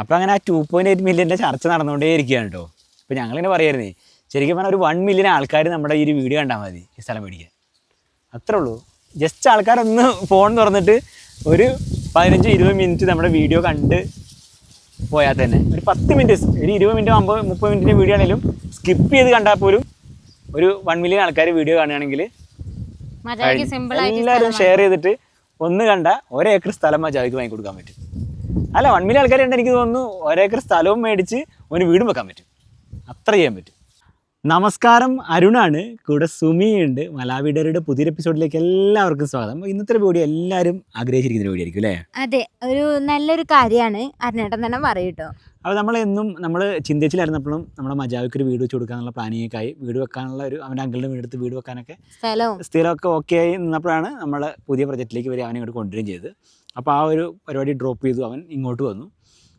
അപ്പോൾ അങ്ങനെ ആ ടു പോയിന്റ് എയ്റ്റ് മില്യന്റെ ചർച്ച നടന്നുകൊണ്ടേ ഇരിക്കുകയാണ് കേട്ടോ അപ്പോൾ ഞങ്ങളിങ്ങനെ പറയായിരുന്നേ ശരിക്കും പറഞ്ഞാൽ ഒരു വൺ മില്യൺ ആൾക്കാർ നമ്മുടെ ഈ ഒരു വീഡിയോ കണ്ടാൽ മതി ഈ സ്ഥലം മേടിക്കാൻ. അത്രേ ഉള്ളൂ. ജസ്റ്റ് ആൾക്കാരൊന്ന് ഫോൺ തുറന്നിട്ട് ഒരു പതിനഞ്ച് ഇരുപത് മിനിറ്റ് നമ്മുടെ വീഡിയോ കണ്ട് പോയാൽ തന്നെ. ഒരു പത്ത് മിനിറ്റ് ഒരു ഇരുപത് മിനിറ്റ് അമ്പത് മുപ്പത് മിനിറ്റിന്റെ വീഡിയോ ആണെങ്കിലും സ്കിപ്പ് ചെയ്ത് കണ്ടാൽ പോലും ഒരു വൺ മില്യൺ ആൾക്കാർ വീഡിയോ കാണുകയാണെങ്കിൽ എല്ലാവരും ഷെയർ ചെയ്തിട്ട് ഒന്ന് കണ്ട ഒരേക്കർ സ്ഥലം മജാവിക്ക് വാങ്ങി കൊടുക്കാൻ പറ്റും. അല്ല വൺ മില്യൺ ആൾക്കാരുണ്ട് എനിക്ക് തോന്നുന്നു. ഒരേക്കർ സ്ഥലവും മേടിച്ച് ഒരു വീടും വെക്കാൻ പറ്റും. അത്ര ചെയ്യാൻ പറ്റും. നമസ്കാരം അരുണാണ്. കൂടെ സുമിയുണ്ട്. മലാവിഡറുടെ പുതിയൊരു എപ്പിസോഡിലേക്ക് എല്ലാവർക്കും സ്വാഗതം. ഇന്നത്തെ വീഡിയോ എല്ലാവരും ആഗ്രഹിച്ചിരിക്കുന്ന ഒരു വീഡിയോ ആയിരിക്കും അല്ലേ? അതെ ഒരു നല്ലൊരു കാര്യമാണ് അരുണേട്ടൻ തന്നെ പറയൂട്ടോ അപ്പോൾ നമ്മൾ എന്നും നമ്മൾ ചിന്തിച്ചിലായിരുന്നപ്പോഴും നമ്മുടെ മജാവിക്ക് ഒരു വീട് വെച്ച് കൊടുക്കാനുള്ള പ്ലാനിങ് ഒക്കെ ആയി വീട് വെക്കാനുള്ള ഒരു അവന്റെ അങ്കിളിന്റെ വീടെടുത്ത് വീട് വെക്കാനൊക്കെ സ്ഥലവും. സ്ഥിരമൊക്കെ ഓക്കെ ആയി നിന്നപ്പോഴാണ് നമ്മൾ പുതിയ പ്രൊജക്റ്റിലേക്ക് വരെ അവനെ ഇങ്ങോട്ട് കൊണ്ടുവരികയും ചെയ്തത്. അപ്പോൾ ആ ഒരു പരിപാടി ഡ്രോപ്പ് ചെയ്തു അവൻ ഇങ്ങോട്ട് വന്നു.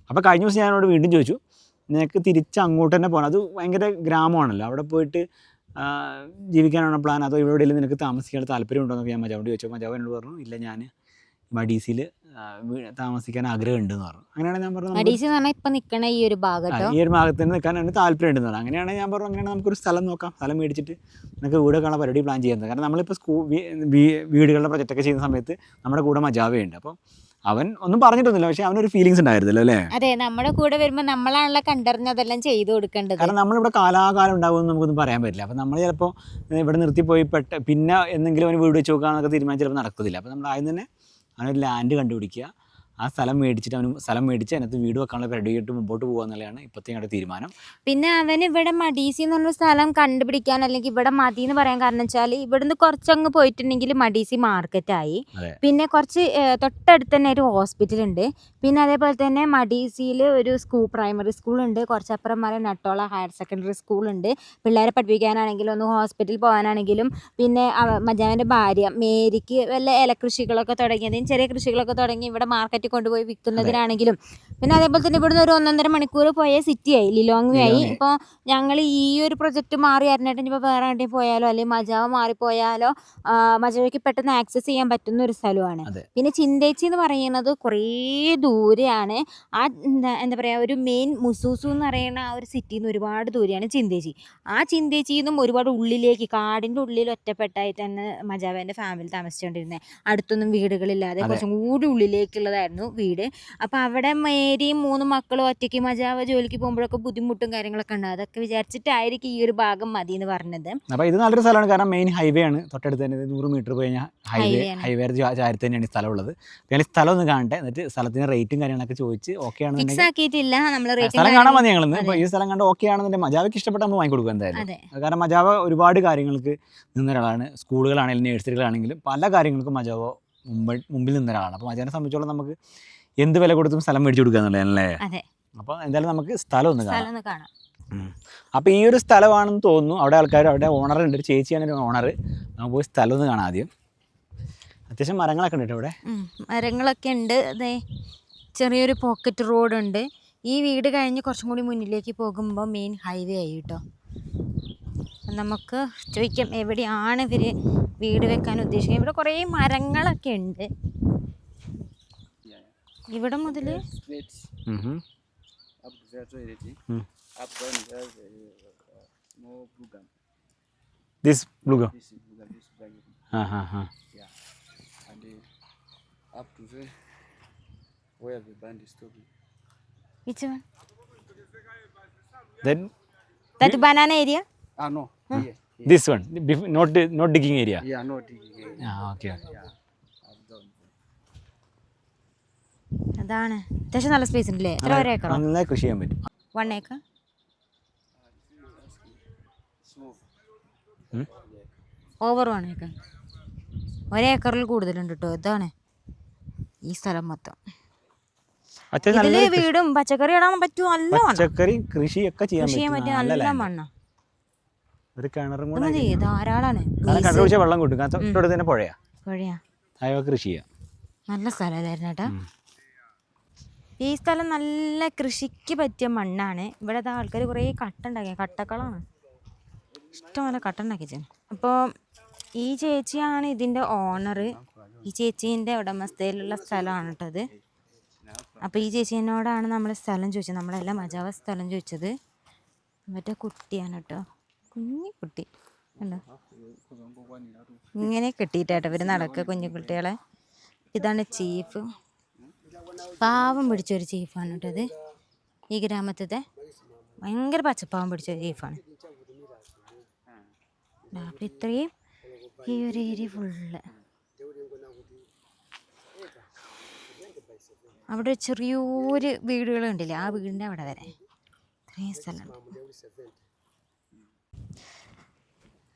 അപ്പോൾ കഴിഞ്ഞ ദിവസം ഞാനോട് വീണ്ടും ചോദിച്ചു നിനക്ക് തിരിച്ച് അങ്ങോട്ട് തന്നെ പോകണം അത് ഭയങ്കര ഗ്രാമമാണല്ലോ. അവിടെ പോയിട്ട് ജീവിക്കാനാണ് പ്ലാൻ അതോ ഇവിടെ നിനക്ക് താമസിക്കാൻ താല്പര്യം ഉണ്ടോ എന്നൊക്കെ ഞാൻ മജാവോട് ചോദിച്ചു. മജാവ് എന്നോട് പറഞ്ഞു ഇല്ല ഞാൻ മഡീസിൽ താമസിക്കാൻ ആഗ്രഹമുണ്ടെന്ന് പറഞ്ഞു. അങ്ങനെയാണ് ഞാൻ പറഞ്ഞു മഡീസി എന്ന് പറഞ്ഞാൽ ഇപ്പൊ നിക്കണ ഈ ഒരു ഭാഗട്ടോ ഈ ഒരു ഭാഗത്ത് തന്നെ നിൽക്കാൻ എനിക്ക് താല്പര്യം ഉണ്ടെന്ന് പറഞ്ഞു. അങ്ങനെയാണ് ഞാൻ പറഞ്ഞു അങ്ങനെയാണ് നമുക്കൊരു സ്ഥലം നോക്കാം. സ്ഥലം മേടിച്ചിട്ട് നമുക്ക് വീട് കാണാൻ പരിപാടി പ്ലാൻ ചെയ്യുന്നത് കാരണം നമ്മളിപ്പോൾ സ്കൂ വീ- വീ- വീടുകളുടെ പ്രൊജക്റ്റൊക്കെ ചെയ്യുന്ന സമയത്ത് നമ്മുടെ കൂടെ മജാവയുണ്ട് അപ്പോൾ അവൻ ഒന്നും പറഞ്ഞിട്ടൊന്നുമില്ല. പക്ഷെ അവനൊരു ഫീലിങ്സ് ഉണ്ടായിരുന്നല്ലോ അല്ലേ? അതെ നമ്മുടെ കൂടെ വരുമ്പോൾ നമ്മളാണല്ലോ കണ്ടറിഞ്ഞതെല്ലാം ചെയ്തു കൊടുക്കേണ്ടത്. കാരണം നമ്മളിവിടെ കാലാകാലം ഉണ്ടാവുമെന്ന് നമുക്കൊന്നും പറയാൻ പറ്റില്ല. അപ്പം നമ്മൾ ചിലപ്പോൾ ഇവിടെ നിർത്തിപ്പോയി പെട്ട പിന്നെ എന്തെങ്കിലും അവന് വീട് വെച്ച് നോക്കാമെന്നൊക്കെ തീരുമാനം ചിലപ്പോൾ നടക്കത്തില്ല. അപ്പോൾ നമ്മൾ ആദ്യം തന്നെ അവനൊരു ലാൻഡ് കണ്ടുപിടിക്കുക. ആ സ്ഥലം മേടിച്ചിട്ട് അവന് സ്ഥലം മേടിച്ച് അതിനകത്ത് വീട് വെക്കാനുള്ള പരിപാടിയായിട്ട് മുമ്പോട്ട് പോകുക എന്നുള്ളതാണ് ഇപ്പോഴത്തെ ഞങ്ങളുടെ തീരുമാനം. പിന്നെ അവൻ ഇവിടെ മടീസി എന്ന് പറഞ്ഞ സ്ഥലം കണ്ടുപിടിക്കാൻ അല്ലെങ്കിൽ ഇവിടെ മതി എന്ന് പറയാൻ കാരണം വെച്ചാൽ ഇവിടുന്ന് കുറച്ചങ്ങ് പോയിട്ടുണ്ടെങ്കിൽ മടീസി മാർക്കറ്റ് ആയി പിന്നെ കുറച്ച് ഏഹ്, തൊട്ടടുത്ത് തന്നെ ഒരു ഹോസ്പിറ്റൽ ഉണ്ട്. പിന്നെ അതേപോലെ തന്നെ മഡീസിയിൽ ഒരു സ്കൂൾ പ്രൈമറി സ്കൂളുണ്ട് കുറച്ചപ്പുറം വരെ നട്ടോള ഹയർ സെക്കൻഡറി സ്കൂൾ ഉണ്ട്. പിള്ളേരെ പഠിപ്പിക്കാനാണെങ്കിലും ഒന്ന് ഹോസ്പിറ്റലിൽ പോകാനാണെങ്കിലും പിന്നെ അവ- മജാവിന്റെ ഭാര്യ മേരിക്ക് വല്ല ഇല കൃഷികളൊക്കെ തുടങ്ങിയതും ചെറിയ കൃഷികളൊക്കെ തുടങ്ങി ഇവിടെ മാർക്കറ്റിൽ കൊണ്ടുപോയി വിൽക്കുന്നതിനാണെങ്കിലും പിന്നെ അതേപോലെ തന്നെ ഇവിടുന്ന് ഒരു ഒന്നൊന്നര മണിക്കൂർ പോയ സിറ്റി ആയി. ലിലോങ് ആയി. ഇപ്പോൾ ഞങ്ങൾ ഈ ഒരു പ്രൊജക്റ്റ് മാറി അറിഞ്ഞിട്ട് ഇപ്പോൾ വേറെ എവിടെയും പോയാലോ? അല്ലെങ്കിൽ മജാവ് മാറിപ്പോയാലോ മജാവയ്ക്ക് പെട്ടെന്ന് ആക്സസ് ചെയ്യാൻ പറ്റുന്ന ഒരു സ്ഥലമാണ്. പിന്നെ ചിന്തേച്ചി എന്ന് പറയുന്നത് കുറേ ദൂരെയാണ്. ആ എന്താ എന്താ പറയുക ഒരു മെയിൻ മുസൂസു എന്ന് പറയുന്ന ആ ഒരു സിറ്റിയിൽ നിന്ന് ഒരുപാട് ദൂരെയാണ് ചിന്തേച്ചി. ആ ചിന്തേച്ചിയിൽ നിന്നും ഒരുപാട് ഉള്ളിലേക്ക് കാടിന്റെ ഉള്ളിൽ ഒറ്റപ്പെട്ടായിട്ടാണ് മജാവേന്റെ ഫാമിലി താമസിച്ചുകൊണ്ടിരുന്നത് അടുത്തൊന്നും വീടുകളില്ലാതെ. കുറച്ചും കൂടി ഉള്ളിലേക്കുള്ളതായിരുന്നു. വീട്. അപ്പോൾ അവിടെ മേരിയും മൂന്ന് മക്കളും ഒറ്റയ്ക്ക് മജാവ ജോലിക്ക് പോകുമ്പോഴൊക്കെ ബുദ്ധിമുട്ടും കാര്യങ്ങളൊക്കെ ഉണ്ട് അതൊക്കെ വിചാരിച്ചിട്ടായിരിക്കും ഈ ഒരു ഭാഗം മതി എന്ന് പറഞ്ഞത്. അപ്പോൾ ഇത് നല്ലൊരു സ്ഥലമാണ്. കാരണം മെയിൻ ഹൈവേ ആണ്. തൊട്ടടുത്ത് തന്നെ നൂറ് മീറ്റർ പോയി കഴിഞ്ഞാൽ ഹൈവേ. ഹൈവേ ചാരത്ത് തന്നെയാണ് ഈ സ്ഥലമുള്ളത്. ഞാൻ സ്ഥലം ഒന്ന് കാണട്ടെ. എന്നിട്ട് സ്ഥലത്തിന് റേറ്റും കാര്യങ്ങളൊക്കെ ചോദിച്ച് ഓക്കെ ആണെന്നുണ്ടെങ്കിൽ ആക്കിയിട്ടില്ല. നമ്മൾ റേറ്റ് റേറ്റിംഗ് സ്ഥലം കാണാൻ മതി ഞങ്ങൾ അതെ. ഇപ്പോൾ ഈ സ്ഥലം കണ്ട് ഓക്കെ ആണെന്നുണ്ടെങ്കിൽ മജാവയ്ക്ക് ഇഷ്ടപ്പെട്ട നമ്മൾ വാങ്ങി കൊടുക്കുക എന്തായാലും കാരണം മജാവ ഒരുപാട് കാര്യങ്ങൾക്ക് നിന്ന ഒരാളാണ് സ്കൂളുകളാണെങ്കിലും നഴ്സറികളാണെങ്കിലും പല കാര്യങ്ങൾക്കും മജാവ മുമ്പ് മുമ്പിൽ നിന്ന ഒരാളാണ് അപ്പോൾ മജാനെ സംബന്ധിച്ചോളം നമുക്ക് എന്ത് വില കൊടുത്തും സ്ഥലം മേടിച്ചു കൊടുക്കുക എന്നുള്ളതല്ലേ അതെ. അപ്പോൾ എന്തായാലും നമുക്ക് സ്ഥലം ഒന്ന് കാണാം. അപ്പോൾ ഈ ഒരു സ്ഥലമാണെന്ന് തോന്നുന്നു. അവിടെ ആൾക്കാർ അവിടെ ഓണർ ഉണ്ട്. ഒരു ചേച്ചിയാണ് ഒരു ഓണർ നമുക്ക് പോയി സ്ഥലം ഒന്ന് കാണാം ആദ്യം. അത്യാവശ്യം മരങ്ങളൊക്കെ ഉണ്ട് ഇവിടെ മരങ്ങളൊക്കെ ഉണ്ട്. അതെ ചെറിയൊരു പോക്കറ്റ് റോഡ് ഉണ്ട്. ഈ വീട് കഴിഞ്ഞ് കുറച്ചും കൂടി മുന്നിലേക്ക് പോകുമ്പോൾ മെയിൻ ഹൈവേ ആയി കേട്ടോ. അപ്പം നമുക്ക് ചോദിക്കാം എവിടെയാണ് ഇവർ വീട് വെക്കാൻ ഉദ്ദേശിക്കുന്നത്? ഇവിടെ കുറേ മരങ്ങളൊക്കെ ഉണ്ട്. ഇവിടെ മുതൽ ബനാന ഏരിയ ആ no this one not not digging area Yeah, not digging here. ആ ഓക്കെ. അതാണ്. അത്യാവശ്യം നല്ല സ്പേസ് ഉണ്ടല്ലേ? എത്ര ഒരു ഏക്കറോ? നന്നായി കൃഷി ചെയ്യാൻ പറ്റും. One acre over one acre ഒരേക്കറിൽ കൂടുതലുണ്ട് കേട്ടോ ഇതാണ് ഈ സ്ഥലം മൊത്തം. അത്യാവശ്യം ഇതിൽ വീടും പച്ചക്കറി ഇടാൻ പറ്റും നല്ല പച്ചക്കറി കൃഷിയൊക്കെ ചെയ്യാൻ പറ്റും. നല്ല നല്ല land. മണ്ണാ. ഒരു കിണറും കൂടെ മതി ധാരാളാണ്. കാരണം കിണർ കുഴിച്ചാൽ വെള്ളം കിട്ടും കാരണം തൊട്ടടുത്ത് തന്നെ പുഴയാ. പുഴയാ. അയവ കൃഷി ചെയ്യാം. നല്ല സ്ഥലമായിരുന്നു ചേട്ടാ ഈ സ്ഥലം നല്ല കൃഷിക്ക് പറ്റിയ മണ്ണാണ്. ഇവിടെ ആൾക്കാർ കുറേ കട്ട ഉണ്ടാക്കിയ കട്ടക്കളാണ്. ഇഷ്ടംപോലെ കട്ട ഉണ്ടാക്കിയ അപ്പോൾ ഈ ചേച്ചിയാണ് ഇതിന്റെ ഓണർ ഈ ചേച്ചീന്റെ ഉടമസ്ഥയിലുള്ള സ്ഥലമാണ് കേട്ടത് അപ്പോൾ ഈ ചേച്ചീനോടാണ് നമ്മൾ സ്ഥലം ചോദിച്ചത്. നമ്മളെല്ലാം മജാവ സ്ഥലം ചോദിച്ചത്. മറ്റേ കുട്ടിയാണ് കേട്ടോ. കുഞ്ഞു കുട്ടി. കണ്ടോ? ഇങ്ങനെ കെട്ടിയിട്ടാട്ടോ ഇവർ നടക്കുക കുഞ്ഞു കുട്ടികളെ. ഇതാണ് ചീഫ് പാവം പിടിച്ചൊരു ചീഫാണ് കേട്ടോ ഇത്. ഈ ഗ്രാമത്തിലെ ഭയങ്കര പച്ചപ്പാവം പിടിച്ചൊരു ചീഫാണ് അപ്പം ഇത്രയും ഈ ഒരു ഏരിയ ഫുള്ള് അവിടെ ചെറിയൊരു വീടുകളുണ്ടല്ലേ? ആ വീടിന്റെ അവിടെ വരെ. ഇത്രയും സ്ഥലമുണ്ട്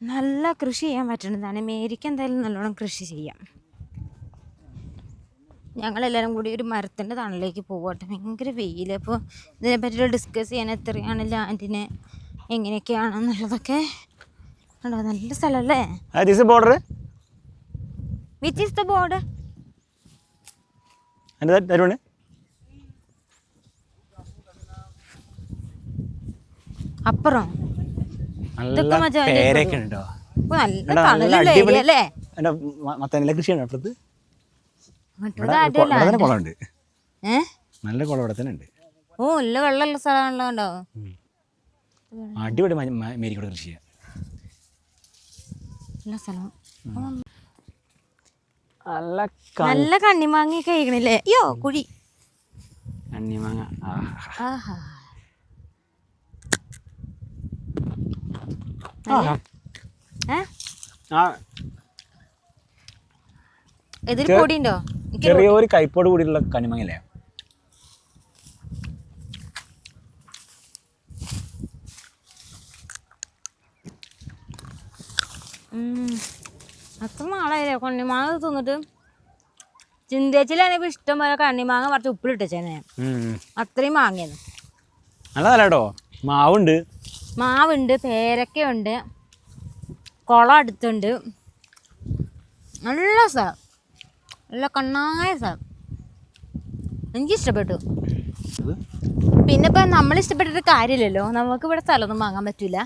നല്ല കൃഷി ചെയ്യാൻ പറ്റുന്നതാണ്. മേരിക്ക് എന്തായാലും നല്ലോണം കൃഷി ചെയ്യാം. ഞങ്ങളെല്ലാവരും കൂടി ഒരു മരത്തിന്റെ തണലിലേക്ക് പോകട്ടെ ഭയങ്കര വെയിൽ അപ്പോൾ ഇതിനെ പറ്റിയിട്ട് ഡിസ്കസ് ചെയ്യാൻ എത്രയാണ് ലാൻഡിന് എങ്ങനെയൊക്കെയാണെന്നുള്ളതൊക്കെ. ഉണ്ടോ നല്ല സ്ഥലമല്ലേ? Border which is the board അപ്പുറം. നല്ല പേരൊക്കെ ഉണ്ട്? മത്തനില കൃഷിയാണ് അപ്പുറത്ത്? തന്നെ കുളമുണ്ട്. നല്ല കുളം ഇവിടെ തന്നെ ഉണ്ട്. ഓ നല്ല വെള്ളമുള്ള സ്ഥലമാണല്ലോ ഉണ്ടോ അടിപൊളി മേരിക്കൂടെ കൃഷി നല്ല കണ്ണിമാങ്ങയൊക്കെ കഴിക്കണില്ലേ? അയ്യോ കുഴി. കണ്ണിമാങ്ങ. ആഹാ. ആഹാ ആഹാ. ഏ ആ ഇതിൽ ചെ- പൊടി. ഉണ്ടോ ചെറിയൊരു കൈപ്പോട് കൂടിയുള്ള കണിമങ്ങലേ? അത്ര നാളായില്ലേ കണ്ണിമാങ്ങ തിന്നിട്ട്? ചിന്തേച്ചിലാണെങ്കിൽ ഇഷ്ടം പോലെ കണ്ണിമാങ്ങ കുറച്ച് ഉപ്പിലിട്ടേച്ചേനെ. അത്രയും മാങ്ങയാണ്. നല്ലതല്ലോ മാവുണ്ട്. മാവുണ്ട് പേരക്കയുണ്ട് കുളം അടുത്തുണ്ട്. നല്ല സ്ഥലം നല്ല കണ്ണായ സ്ഥലം എനിക്കിഷ്ടപ്പെട്ടു. പിന്നെ ഇപ്പം നമ്മൾ ഇഷ്ടപ്പെട്ടിട്ട് കാര്യമില്ലല്ലോ. നമുക്ക് ഇവിടെ സ്ഥലമൊന്നും വാങ്ങാൻ പറ്റില്ല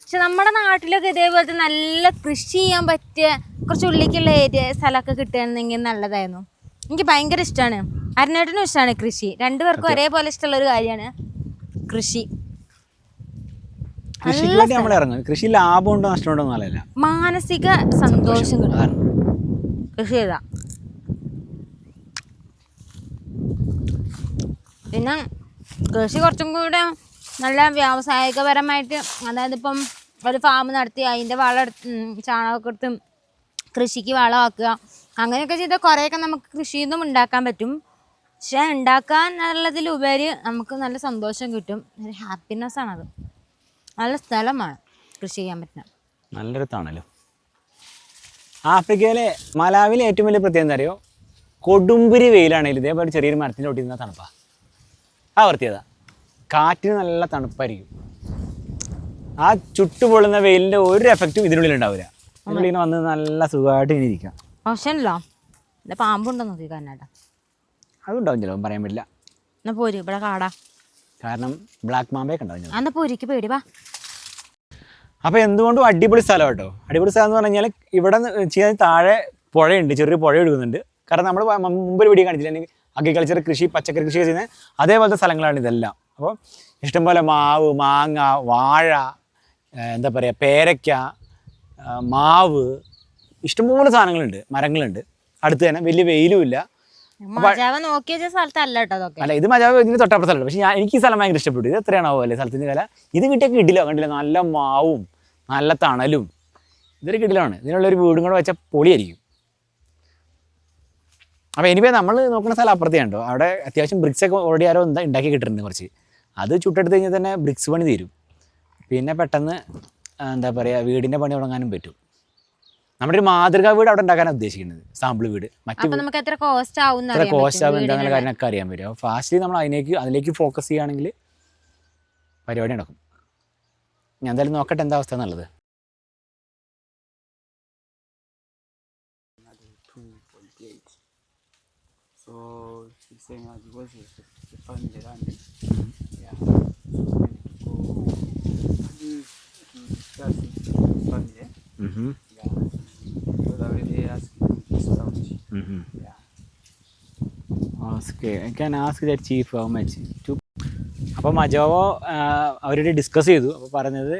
പക്ഷെ നമ്മുടെ നാട്ടിലൊക്കെ ഇതേപോലത്തെ നല്ല കൃഷി ചെയ്യാൻ പറ്റിയ കുറച്ച് ഉള്ളിലേക്കുള്ള ഏരിയ സ്ഥലമൊക്കെ കിട്ടുകയാണെന്നെങ്കിൽ നല്ലതായിരുന്നു. എനിക്ക് ഭയങ്കര ഇഷ്ടമാണ്. അരുണേട്ടനും ഇഷ്ടമാണ് കൃഷി. രണ്ടുപേർക്കും ഒരേപോലെ ഇഷ്ടമുള്ള ഒരു കാര്യമാണ് കൃഷി. കൃഷിക്ക് വേണ്ടി നമ്മൾ ഇറങ്ങും. കൃഷി ലാഭമുണ്ടോ നഷ്ടമുണ്ടോ എന്നല്ല മാനസിക സന്തോഷം. കിട്ടും കൃഷി ചെയ്താ. പിന്നെ കൃഷി കുറച്ചും കൂടെ നല്ല വ്യാവസായികപരമായിട്ട് അതായത് ഇപ്പം ഒരു ഫാം നടത്തി അതിന്റെ വളം ചാണകമൊക്കെ എടുത്ത് കൃഷിക്ക് വളമാക്കുക അങ്ങനെയൊക്കെ ചെയ്താൽ കുറേയൊക്കെ നമുക്ക് കൃഷിയിൽ നിന്നും ഉണ്ടാക്കാൻ പറ്റും. പക്ഷെ ഉണ്ടാക്കാൻ ഉള്ളതിലുപരി നമുക്ക് നല്ല സന്തോഷം കിട്ടും. ഒരു ഹാപ്പിനെസ് ആണത്. നല്ല സ്ഥലമാണ് കൃഷി ചെയ്യാൻ പറ്റുന്ന. നല്ലൊരു തണലും ആഫ്രിക്കയിലെ മലാവിലെ ഏറ്റവും വലിയ പ്രത്യേകത എന്താ അറിയോ? കൊടുമ്പുരി വെയിലാണെങ്കിൽ ഇതേപോലെ ചെറിയൊരു മരത്തിന്റെ ഒട്ടി നിന്നാൽ തണുപ്പാ. ആ വൃത്തിയത കാറ്റിന് നല്ല തണുപ്പായിരിക്കും. ആ ചുട്ടുപൊള്ളുന്ന വെയിലിന്റെ ഒരു എഫക്റ്റും ഇതിനുള്ളിൽ ഉണ്ടാവില്ല. ഇതിനുള്ളിൽ വന്ന് നല്ല സുഖമായിട്ട് ഇങ്ങനെ ഇരിക്കാം. ഓപ്ഷനല്ലോ പാമ്പുണ്ടോ നോക്കി കാരണം അതുണ്ടാവും ചിലപ്പം പറയാൻ പറ്റില്ല. എന്നാ പോര് ഇവിടെ കാടാ. കാരണം ബ്ലാക്ക് മാമ്പേ കണ്ടോ ഞാൻ പേടി? വാ. അപ്പോൾ എന്തുകൊണ്ടും അടിപൊളി സ്ഥലം കേട്ടോ അടിപൊളി സ്ഥലം എന്ന് പറഞ്ഞാൽ കഴിഞ്ഞാൽ ഇവിടെ ചെയ്യാൻ താഴെ പുഴയുണ്ട് ചെറിയ പുഴ ഒഴുകുന്നുണ്ട്. കാരണം നമ്മൾ മുമ്പ് വീഡിയോ കാണിച്ചില്ല അഗ്രികൾച്ചർ കൃഷി പച്ചക്കറി കൃഷി ചെയ്യുന്ന അതേപോലത്തെ സ്ഥലങ്ങളാണ് ഇതെല്ലാം. അപ്പോൾ ഇഷ്ടംപോലെ മാവ് മാങ്ങ വാഴ എന്താ പറയുക പേരയ്ക്ക മാവ് ഇഷ്ടംപോലെ സാധനങ്ങളുണ്ട് മരങ്ങളുണ്ട്. അടുത്ത് തന്നെ വലിയ വെയിലുമില്ല മജാവ നോക്കി വെച്ച സ്ഥലത്തല്ല കേട്ടോ അതൊക്കെ. അല്ല ഇത് മജാവ് ഇതിന് തൊട്ടപ്പുറ സ്ഥലം പക്ഷേ ഞാൻ എനിക്ക് ഈ സ്ഥലം ഭയങ്കര ഇഷ്ടപ്പെട്ടു. ഇത് എത്രയാണാവോ അല്ലേ സ്ഥലത്തിന്റെ വില? ഇത് കിട്ടിയൊക്കെ കിടിലോ കണ്ടില്ല? നല്ല മാവും നല്ല തണലും. ഇതൊരു കിടിലാണ്. ഇതിനുള്ളൊരു വീടും കൂടെ വെച്ച പൊളിയായിരിക്കും. അപ്പോൾ എനിവേ നമ്മൾ നോക്കുന്ന സ്ഥലം അപ്പുറത്തെയാണ് കേട്ടോ. അവിടെ അത്യാവശ്യം ബ്രിക്സ് ഒക്കെ ഓൾറെഡി ആരോ എന്താ ഉണ്ടാക്കി കിട്ടുന്നുണ്ട് കുറച്ച്. അത് ചുട്ടെടുത്ത് കഴിഞ്ഞാൽ തന്നെ ബ്രിക്സ് പണി തീരും. പിന്നെ പെട്ടെന്ന് എന്താ പറയുക വീടിന്റെ പണി തുടങ്ങാനും പറ്റും. നമ്മുടെ ഒരു മാതൃകാ വീട് അവിടെ ഉണ്ടാക്കാൻ ഉദ്ദേശിക്കുന്നത് സാമ്പിൾ വീട് മറ്റേ അപ്പൊ നമുക്ക് എത്ര കോസ്റ്റ് ആവും എത്ര കോസ്റ്റ് ആവും എന്താ കാര്യങ്ങളൊക്കെ അറിയാൻ പറ്റും അപ്പോൾ ഫാസ്റ്റ്ലി നമ്മൾ അതിലേക്ക് അതിലേക്ക് ഫോക്കസ് ചെയ്യുകയാണെങ്കിൽ പരിപാടി നടക്കും ഞാൻ എന്തായാലും നോക്കട്ടെ എന്താ അവസ്ഥ എന്നുള്ളത് two point eight. So she's saying as it was the, the family land. Yeah. So we need to go to, to discuss with the family. Yeah. I out. Yeah. Ask that chief how much to അപ്പോൾ മജോവോ അവരോട് discuss ചെയ്തു. അപ്പോൾ പറഞ്ഞത്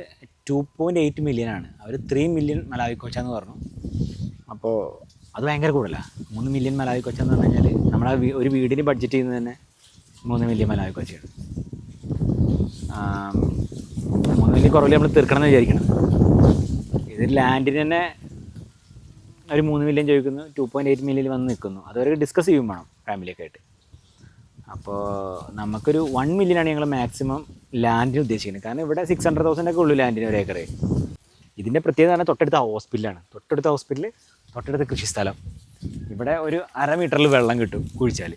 two point eight million ആണ്. അവർ three million Malawi കോച്ചാന്ന് പറഞ്ഞു. അപ്പോൾ അത് ഭയങ്കര കൂടുതലാണ് മൂന്ന് മില്യൺ മലാവി കോച്ചാന്ന് പറഞ്ഞു കഴിഞ്ഞാൽ നമ്മളെ ഒരു വീടിന് ബഡ്ജറ്റ് ചെയ്യുന്നത് തന്നെ മൂന്ന് മില്യൺ മലാവി കോച്ചാണ്. ആം, മൂന്ന് മില്യൺ കുറവിൽ നമ്മൾ തീർക്കണം എന്ന് വിചാരിക്കണം. ഇത് ലാൻഡിന് തന്നെ ഒരു മൂന്ന് മില്യൺ ചോദിക്കുന്നു ടു പോയിന്റ് എയ്റ്റ് മില്യൺ വന്ന് നിൽക്കുന്നു. അതുവരെ ഡിസ്കസ് ചെയ്യും വേണം ഫാമിലിയൊക്കെ ആയിട്ട്. അപ്പോൾ നമുക്കൊരു വൺ ആണ് ഞങ്ങൾ മാക്സിമം ലാൻഡിന് ഉദ്ദേശിക്കുന്നത്. കാരണം ഇവിടെ സിക്സ് ഹൺഡ്രഡ് തൗസൻഡ് ഒക്കെ ഉള്ളൂ ലാൻഡിന് ഒരു ഏക്കറേ ഇതിന്റെ പ്രത്യേകത പറഞ്ഞാൽ തൊട്ടടുത്ത ഹോസ്പിറ്റലാണ് തൊട്ടടുത്ത ഹോസ്പിറ്റൽ തൊട്ടടുത്ത കൃഷിസ്ഥലം. ഇവിടെ ഒരു അര മീറ്ററിൽ വെള്ളം കിട്ടും കുഴിച്ചാൽ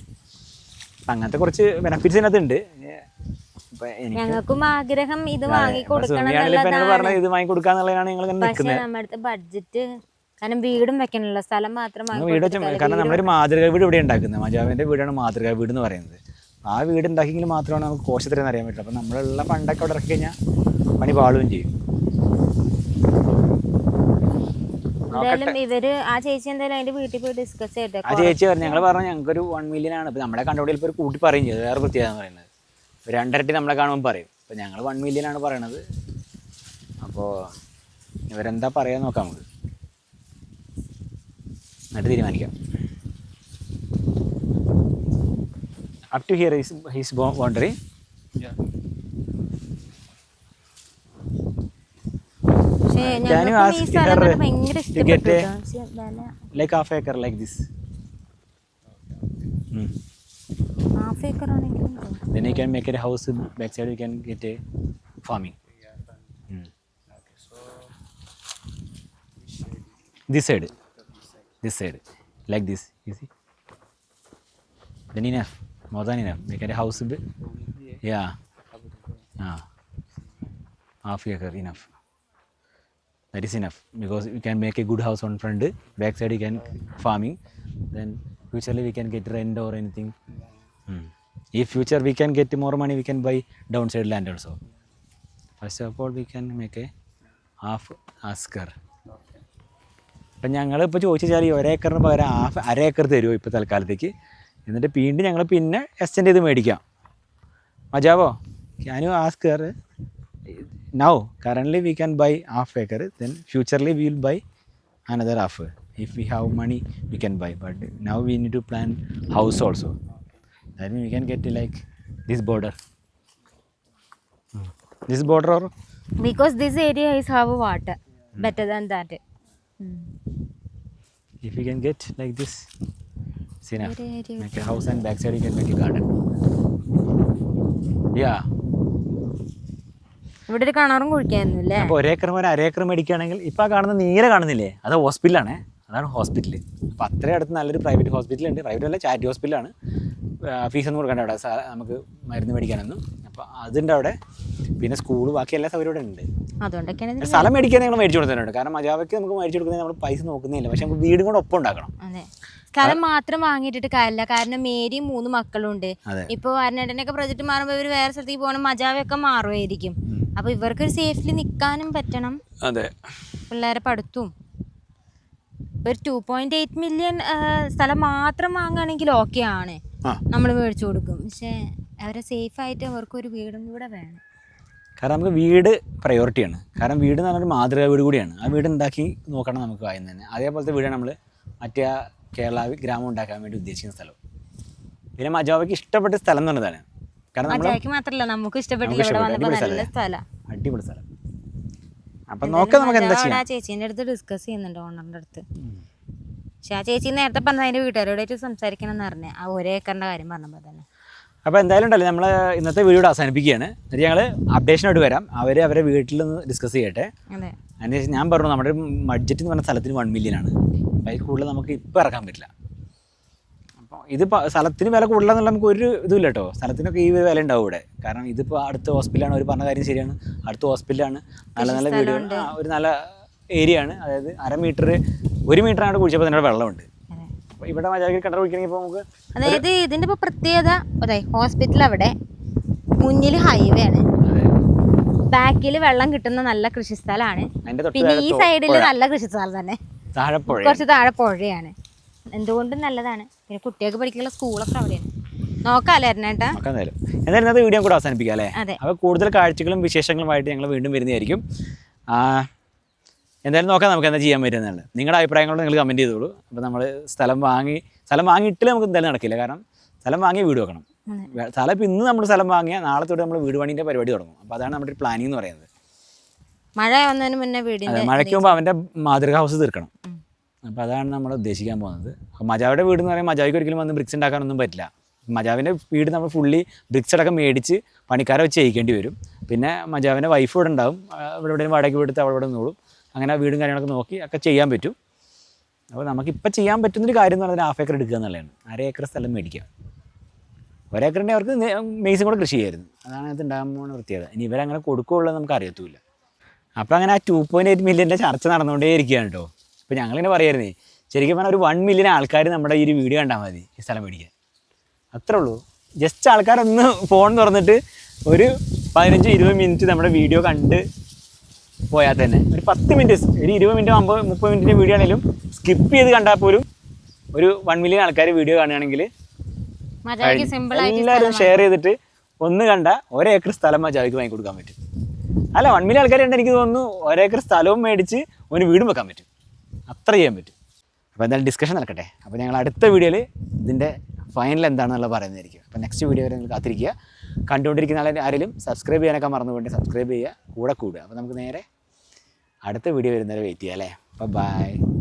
അപ്പം അങ്ങനത്തെ കുറച്ച് ബെനഫിറ്റ്സ് ഇതിനകത്തുണ്ട്. ഞങ്ങൾക്കും ആഗ്രഹം ഇത് വാങ്ങി കൊടുക്കണം പറഞ്ഞത് ഇത് വാങ്ങി കൊടുക്കാന്നുള്ളതാണ് ഞങ്ങൾ നിൽക്കുന്നത്. നമ്മുടെ ബഡ്ജറ്റ് കാരണം വീടും വെക്കാനുള്ള സ്ഥലം മാത്രമാണ് വീട് കാരണം നമ്മളൊരു മാതൃക വീട് ഇവിടെ ഉണ്ടാക്കുന്നത്. മജാവിന്റെ വീടാണ് മാതൃക വീട് എന്ന് പറയുന്നത്. ആ വീട് ഉണ്ടാക്കിയെങ്കിൽ മാത്രമാണ് നമുക്ക് കോശത്തിൽ എത്രയെന്ന് അറിയാൻ പറ്റുള്ളൂ. അപ്പം നമ്മളുള്ള ഫണ്ടൊക്കെ അവിടെ ഇറക്കി കഴിഞ്ഞാൽ പണി പാളുകയും ചെയ്യും. എന്തായാലും ഇവർ ആ ചേച്ചി എന്തായാലും അതിന്റെ വീട്ടിൽ പോയി ഡിസ്കസ് ചെയ്യട്ടെ ആ ചേച്ചി പറഞ്ഞു ഞങ്ങൾ പറഞ്ഞു ഞങ്ങൾക്കൊരു വൺ മില്യൺ ആണ്. ഇപ്പൊ നമ്മളെ കണ്ടുപിടിയിൽ ഇപ്പോൾ ഒരു കൂട്ടി പറയും ചെയ്തു വേറെ പ്രത്യേകത പറയുന്നത്. ഒരു രണ്ടരട്ടി നമ്മളെ കാണുമ്പോൾ പറയും. ഇപ്പൊ ഞങ്ങൾ വൺ മില്യൺ ആണ് പറയണത്. അപ്പോൾ ഇവരെന്താ പറയാൻ നോക്കാം നമുക്ക്. എന്നിട്ട് തീരുമാനിക്കാം up to here his his boundary Can you ask her to get a- half acre like this half acre ആണെങ്കിലും then you can make it a house backside you can get a farming Yeah, fine. Mm. Okay, so which side? this side This side. like this. You see? Then enough. More than enough. Make a house Yeah. ah. Half acre enough. That is enough. Because you can make a good house on front back side you can farming then futurely we can get rent or anything. Hmm. if future we can get more money we can buy downside land also. First of all we can make a half asker. അപ്പം ഞങ്ങൾ ഇപ്പോൾ ചോദിച്ചു വെച്ചാൽ ഈ ഒരേക്കറിന് പകരം half അര acre തരുമോ ഇപ്പോൾ തൽക്കാലത്തേക്ക്? എന്നിട്ട് വീണ്ടും ഞങ്ങൾ പിന്നെ എക്സ്റ്റെൻഡ് ചെയ്ത് മേടിക്കാം. മജാവോ? Can you her now currently we can buy half acre then futurely we will buy another half if we have money we can buy but now we need to plan house also that mean we can get like this border this border or because this area is have water better than that If you can get like this, it's enough. Make a house and backside you can make a garden. Yeah. ഇവിടെ ഒരു കിണറും കുഴിക്കായിരുന്നില്ലേ അപ്പോൾ ഒരേക്കർ ഒരു അരേക്കർ മേടിക്കുകയാണെങ്കിൽ ഇപ്പോൾ ആ കാണുന്ന നീല കാണുന്നില്ലേ അത് ഹോസ്പിറ്റലാണ് അതാണ് ഹോസ്പിറ്റൽ അപ്പോൾ അത്രയും അടുത്ത് നല്ലൊരു പ്രൈവറ്റ് ഹോസ്പിറ്റലുണ്ട് പ്രൈവറ്റ് അല്ല ചാരിറ്റി ഹോസ്പിറ്റലാണ് ഫീസൊന്നും കൊടുക്കണ്ട അവിടെ. സാ- നമുക്ക് മരുന്ന് മേടിക്കാനൊന്നും. അപ്പോൾ അതിന്റെ അവിടെ പിന്നെ സ്കൂൾ ബാക്കി എല്ലാ സൗകര്യം ഇവിടെ ഉണ്ട്. അതുകൊണ്ടൊക്കെയാണ് സ്ഥലം മേടിക്കാൻ ഞങ്ങൾ മേടിച്ചു കൊടുത്തിട്ടുണ്ട്. കാരണം മജാവയ്ക്ക് നമുക്ക് മേടിച്ചു കൊടുക്കുന്നത് നമ്മൾ പൈസ നോക്കുന്നില്ല. പക്ഷെ നമുക്ക് വീടും കൂടെ ഒപ്പം ഉണ്ടാക്കണം. അതെ. സ്ഥലം മാത്രം വാങ്ങിയിട്ട് കാര്യമില്ല. കാരണം മേരി മൂന്ന് മക്കളുണ്ട് അതെ. ഇപ്പൊ അരനേട്ടനൊക്കെ പ്രൊജക്ട് മാറുമ്പോൾ ഇവർ വേറെ സ്ഥലത്തേക്ക് പോകണം. മജാവൊക്കെ മാറുമായിരിക്കും. അപ്പൊ ഇവർക്കൊരു സേഫ്ലി നിൽക്കാനും പറ്റണം. അതെ. പിള്ളേരെ പഠിത്തവും ഒരു ടു പോയിന്റ് എയ്റ്റ് മില്യൺ സ്ഥലം മാത്രം വാങ്ങുകയാണെങ്കിൽ ഓക്കെ ആണ്. നമ്മൾ മേടിച്ചു കൊടുക്കും. പക്ഷേ അവരെ സേഫ് ആയിട്ട് അവർക്ക് ഒരു വീടും കൂടെ വേണം. കാരണം നമുക്ക് വീട് പ്രയോറിറ്റിയാണ് കാരണം വീട് എന്ന് പറഞ്ഞൊരു മാതൃക വീട് കൂടിയാണ്. ആ വീട് ഉണ്ടാക്കി നോക്കണം നമുക്ക് ആദ്യം തന്നെ. അതേപോലത്തെ വീടാണ് നമ്മൾ മറ്റേ കേരള ഗ്രാമം ഉണ്ടാക്കാൻ വേണ്ടി ഉദ്ദേശിക്കുന്ന സ്ഥലം. പിന്നെ മജാവയ്ക്ക് ഇഷ്ടപ്പെട്ട സ്ഥലം എന്ന് പറഞ്ഞതാണ് കാരണം മാത്രല്ല നമുക്ക് ഇഷ്ടപ്പെട്ടില്ല അടിപൊളി സ്ഥലം. അപ്പം നോക്കാം നമുക്ക് എന്താ ചെയ്യാം. ചേച്ചീന്റെ അടുത്ത് ഡിസ്കസ് ചെയ്യുന്നുണ്ട് ഓണറിന്റെ അടുത്ത്. പക്ഷെ ആ ചേച്ചി നേരത്തെ പറഞ്ഞ അതിന്റെ വീട്ടുകാരോടായിട്ട് സംസാരിക്കണം എന്ന് പറഞ്ഞേ ആ ഒരേ ഏക്കറിന്റെ കാര്യം പറഞ്ഞപ്പോൾ തന്നെ. അപ്പോൾ എന്തായാലും ഉണ്ടല്ലോ നമ്മൾ ഇന്നത്തെ വീഡിയോ അവസാനിപ്പിക്കുകയാണ്. എന്നിട്ട് ഞങ്ങൾ അപ്ഡേഷനായിട്ട് വരാം. അവർ അവരെ വീട്ടിൽ നിന്ന് ഡിസ്കസ് ചെയ്യട്ടെ. അതെ. അതിനുശേഷം ഞാൻ പറഞ്ഞു നമ്മുടെ ബഡ്ജറ്റ് എന്ന് പറഞ്ഞ സ്ഥലത്തിന് വൺ മില്യൺ ആണ്. അപ്പോൾ അതിൽ കൂടുതൽ നമുക്ക് ഇപ്പോൾ ഇറക്കാൻ പറ്റില്ല. അപ്പോൾ ഇത് സ്ഥലത്തിന് വില കൂടുതലെന്നുള്ള നമുക്ക് ഒരു ഇതുമില്ല കേട്ടോ. സ്ഥലത്തിനൊക്കെ ഈ വില ഉണ്ടാവും ഇവിടെ. കാരണം ഇതിപ്പോൾ അടുത്ത ഹോസ്പിറ്റലാണ് ഒരു പറഞ്ഞ കാര്യം ശരിയാണ്. അടുത്ത ഹോസ്പിറ്റലാണ് നല്ല നല്ല വീടുകൾ. ഒരു നല്ല ഏരിയ ആണ് അതായത് അര മീറ്റർ ഒരു മീറ്റർ ആണ് കുഴിച്ചപ്പോൾ തന്നെ വെള്ളമുണ്ട് അപ്പോൾ ഇവിടെ മജാക്കി കിണർ കുഴിക്കണമെങ്കിൽ ഇപ്പോൾ നമുക്ക് അതായത് ഇതിന്റെ ഇപ്പോൾ പ്രത്യേകത അതെ ഹോസ്പിറ്റൽ അവിടെ മുന്നിൽ ഹൈവേ ആണ്. ബാക്കിൽ വെള്ളം കിട്ടുന്ന നല്ല കൃഷിസ്ഥലമാണ് സ്ഥലമാണ് പിന്നെ ഈ സൈഡിൽ നല്ല നല്ല കൃഷിസ്ഥലം തന്നെ. കുറച്ച് താഴെ പുഴയാണ്. എന്തുകൊണ്ടും നല്ലതാണ്. പിന്നെ കുട്ടികൾക്ക് പഠിക്കാനുള്ള സ്കൂളൊക്കെ അവിടെയാണ്. നോക്കാല്ലേ എന്തായാലും. വീഡിയോ കൂടെ അവസാനിപ്പിക്കാം അല്ലേ? അപ്പൊ അപ്പോൾ കൂടുതൽ കാഴ്ചകളും വിശേഷങ്ങളുമായിട്ട് ഞങ്ങൾ വീണ്ടും വരുന്നതായിരിക്കും. എന്തായാലും നോക്കാം നമുക്ക് എന്താ ചെയ്യാൻ പറ്റുന്നതാണ് നിങ്ങളുടെ അഭിപ്രായങ്ങളോട് നിങ്ങൾ കമന്റ് ചെയ്തോളൂ. അപ്പോൾ നമ്മൾ സ്ഥലം വാങ്ങി സ്ഥലം വാങ്ങിയിട്ടില്ല നമുക്ക് എന്തായാലും നടക്കില്ല. കാരണം സ്ഥലം വാങ്ങി വീട് വെക്കണം. സ്ഥലം ഇപ്പം ഇന്ന് നമ്മൾ സ്ഥലം വാങ്ങിയാൽ നാളെ തൊട്ട് നമ്മൾ വീട് പണീന്റെ പരിപാടി തുടങ്ങും. അപ്പോൾ അതാണ് നമ്മുടെ ഒരു പ്ലാനിങ് എന്ന് പറയുന്നത്. മഴ വന്നതിന് മുന്നേ വീടിന്റെ മഴയ്ക്ക് മുമ്പ് അവന്റെ മാതൃക ഹൗസ് തീർക്കണം. അപ്പം അപ്പോൾ അതാണ് നമ്മൾ ഉദ്ദേശിക്കാൻ പോകുന്നത്. അപ്പോൾ മജാവിയുടെ വീട് എന്ന് പറയുമ്പോൾ മജാവിക്ക് ഒരിക്കലും വന്ന് ബ്രിക്സ് ഉണ്ടാക്കാനൊന്നും പറ്റില്ല. മജാവിന്റെ വീട് നമ്മൾ ഫുള്ളി ബ്രിക്സ് അടക്കം മേടിച്ച് പണിക്കാരെ വെച്ച് ചെയ്യിക്കേണ്ടി വരും. പിന്നെ മജാവിന്റെ വൈഫ് ഇവിടെ ഉണ്ടാവും. ഇവിടെ എവിടെയും വാടകയ്ക്ക് എടുത്ത് അവിടെ ഇവിടെ നിന്നോളും. അങ്ങനെ വീടും കാര്യങ്ങളൊക്കെ നോക്കി ഒക്കെ ചെയ്യാൻ പറ്റും. അപ്പോൾ നമുക്കിപ്പോൾ ചെയ്യാൻ പറ്റുന്നൊരു കാര്യം എന്ന് പറഞ്ഞാൽ ഹാഫ് ഏക്കർ എടുക്കുക എന്നുള്ളതാണ്. അര ഏക്കർ സ്ഥലം മേടിക്കുക. ഒരേക്കറിന്റെ അവർക്ക് മെയ്സും കൂടെ കൃഷി ചെയ്യായിരുന്നു. അതാണ് അത് ഉണ്ടാകാൻ പോകുന്ന പ്രത്യേകത. ഇനി ഇവരങ്ങനെ കൊടുക്കുകയുള്ളത് നമുക്ക് അറിയത്തുമില്ല. അപ്പോൾ അങ്ങനെ ആ ടു പോയിന്റ് എയ്റ്റ് മില്യന്റെ ചർച്ച നടന്നുകൊണ്ടേ ഇരിക്കുകയാണ് കേട്ടോ. ഇപ്പോൾ ഞങ്ങളിങ്ങനെ പറയായിരുന്നേ ശരിക്കും പറഞ്ഞാൽ ഒരു വൺ മില്യൺ ആൾക്കാർ നമ്മുടെ ഈ ഒരു വീഡിയോ കണ്ടാൽ മതി ഈ സ്ഥലം മേടിക്കാൻ. അത്രേ ഉള്ളൂ. ജസ്റ്റ് ആൾക്കാരൊന്ന് ഫോൺ തുറന്നിട്ട് ഒരു പതിനഞ്ച് ഇരുപത് മിനിറ്റ് നമ്മുടെ വീഡിയോ കണ്ട് പോയാൽ തന്നെ. ഒരു പത്ത് മിനിറ്റ് ഒരു ഇരുപത് മിനിറ്റ് അമ്പത് മുപ്പത് മിനിറ്റിന്റെ വീഡിയോ ആണെങ്കിലും സ്കിപ്പ് ചെയ്ത് കണ്ടാൽ പോലും ഒരു വൺ മില്യൺ ആൾക്കാർ വീഡിയോ കാണുകയാണെങ്കിൽ എല്ലാവരും ഷെയർ ചെയ്തിട്ട് ഒന്ന് കണ്ട ഒരേക്കർ സ്ഥലം മജാവിക്ക് വാങ്ങി കൊടുക്കാൻ പറ്റും. അല്ല വൺ മില്യൺ ആൾക്കാരുണ്ട് എനിക്ക് തോന്നുന്നു ഒരേക്കർ സ്ഥലവും മേടിച്ച് ഒരു വീടും വെക്കാൻ പറ്റും. അത്ര ചെയ്യാൻ പറ്റും. അപ്പോൾ എന്തായാലും ഡിസ്കഷൻ നടക്കട്ടെ. അപ്പോൾ ഞങ്ങൾ അടുത്ത വീഡിയോയിൽ ഇതിന്റെ ഫൈനൽ എന്താണെന്നുള്ള പറയുന്നതായിരിക്കും. അപ്പോൾ നെക്സ്റ്റ് വീഡിയോ വരെ നിങ്ങൾ കാത്തിരിക്കുക. കണ്ടുകൊണ്ടിരിക്കുന്ന ആളെ ആരെങ്കിലും സബ്സ്ക്രൈബ് ചെയ്യാനൊക്കെ മറന്നുകൊണ്ട് സബ്സ്ക്രൈബ് ചെയ്യുക. കൂടെ കൂടുക. അപ്പോൾ നമുക്ക് നേരെ അടുത്ത വീഡിയോ വരുന്നവരെ വെയിറ്റ് ചെയ്യാം അല്ലേ? അപ്പോൾ ബൈ